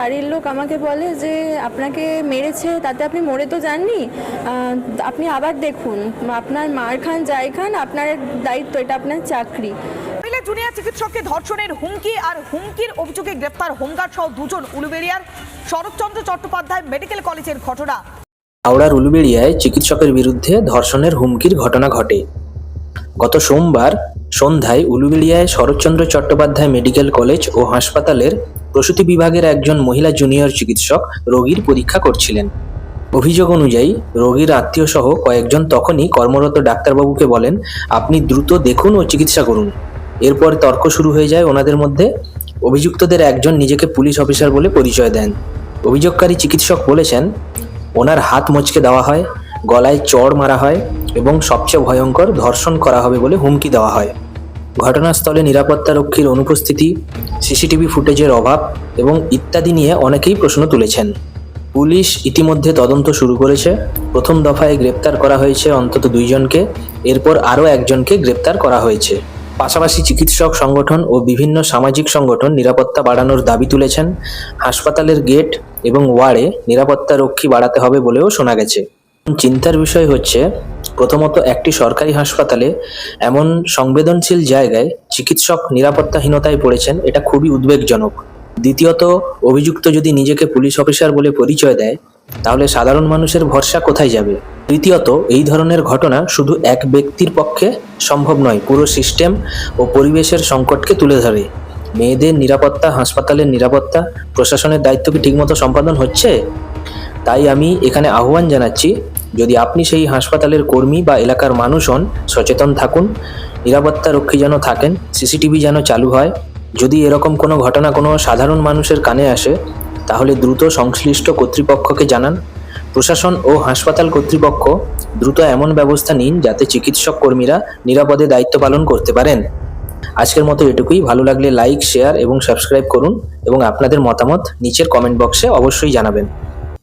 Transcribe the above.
বাড়ির লোক আমাকে বলে যে আপনাকে মেরেছে তাতে আপনি মরে তো যাননি। আপনি আবার দেখুন আপনার মার খান যাই খান আপনার দায়িত্ব এটা আপনার চাকরি। মহিলা জুনিয়র চিকিৎসককে ধর্ষণের হুমকি আর হুমকির অভিযোগে গ্রেফতার হোমগার্ড সহ দুজন উলুবেরিয়ার শরৎচন্দ্র চট্টোপাধ্যায় মেডিকেল কলেজের ঘটনা। হাওড়ার উলুবেড়িয়ায় চিকিৎসকের বিরুদ্ধে ধর্ষণের হুমকির ঘটনা ঘটে। গত সোমবার সন্ধ্যায় উলুবেড়িয়ায় শরৎচন্দ্র চট্টোপাধ্যায় মেডিকেল কলেজ ও হাসপাতালের প্রসূতি বিভাগের একজন মহিলা জুনিয়র চিকিৎসক রোগীর পরীক্ষা করছিলেন। অভিযোগ অনুযায়ী রোগীর আত্মীয় সহ কয়েকজন তখনই কর্মরত ডাক্তারবাবুকে বলেন, আপনি দ্রুত দেখুন ও চিকিৎসা করুন। এরপর তর্ক শুরু হয়ে যায় ওনাদের মধ্যে। অভিযুক্তদের একজন নিজেকে পুলিশ অফিসার বলে পরিচয় দেন। অভিযোগকারী চিকিৎসক বলেছেন, ওনার হাত মচকে দেওয়া হয়, গলায় চড় মারা হয় এবং সবচেয়ে ভয়ঙ্কর ধর্ষণ করা হবে বলে হুমকি দেওয়া হয়। ঘটনাস্থলে নিরাপত্তা রক্ষীর অনুপস্থিতি, সিসিটিভি ফুটেজের অভাব এবং ইত্যাদি নিয়ে অনেকেই প্রশ্ন তুলেছেন। পুলিশ ইতিমধ্যে তদন্ত শুরু করেছে। প্রথম দফায় গ্রেপ্তার করা হয়েছে অন্তত দুইজনকে এরপর আরও একজনকে গ্রেপ্তার করা হয়েছে। পাশাপাশি চিকিৎসক সংগঠন ও বিভিন্ন সামাজিক সংগঠন নিরাপত্তা বাড়ানোর দাবি তুলেছেন। হাসপাতালের গেট এবং ওয়ার্ডে নিরাপত্তা রক্ষী বাড়াতে হবে বলেও শোনা গেছে। চিন্তার বিষয় হচ্ছে প্রথমত একটি সরকারি হাসপাতালে এমন সংবেদনশীল জায়গায় চিকিৎসক নিরাপত্তাহীনতায় পড়েছেন, এটা খুবই উদ্বেগজনক। দ্বিতীয়ত, অভিযুক্ত যদি নিজেকে পুলিশ অফিসার বলে পরিচয় দেয়, তাহলে সাধারণ মানুষের ভরসা কোথায় যাবে? তৃতীয়ত, এই ধরনের ঘটনা শুধু এক ব্যক্তির পক্ষে সম্ভব নয়, পুরো সিস্টেম ও পরিবেশের সংকটকে তুলে ধরে। মেয়েদের নিরাপত্তা, হাসপাতালের নিরাপত্তা, প্রশাসনের দায়িত্ব কি ঠিকমতো সম্পাদন হচ্ছে? তাই আমি এখানে আহ্বান জানাচ্ছি যদি আপনি সেই হাসপাতালের কর্মী বা এলাকার মানুষ হন, সচেতন থাকুন। নিরাপত্তা রক্ষী যেন থাকেন, সিসিটিভি যেন চালু হয়। যদি এরকম কোনো ঘটনা কোনো সাধারণ মানুষের কানে আসে, তাহলে দ্রুত সংশ্লিষ্ট কর্তৃপক্ষকে জানান। প্রশাসন ও হাসপাতাল কর্তৃপক্ষ দ্রুত এমন ব্যবস্থা নিন যাতে চিকিৎসক কর্মীরা নিরাপদে দায়িত্ব পালন করতে পারেন। আজকের মতো এটুকুই। ভালো লাগলে লাইক, শেয়ার এবং সাবস্ক্রাইব করুন এবং আপনাদের মতামত নিচের কমেন্ট বক্সে অবশ্যই জানাবেন।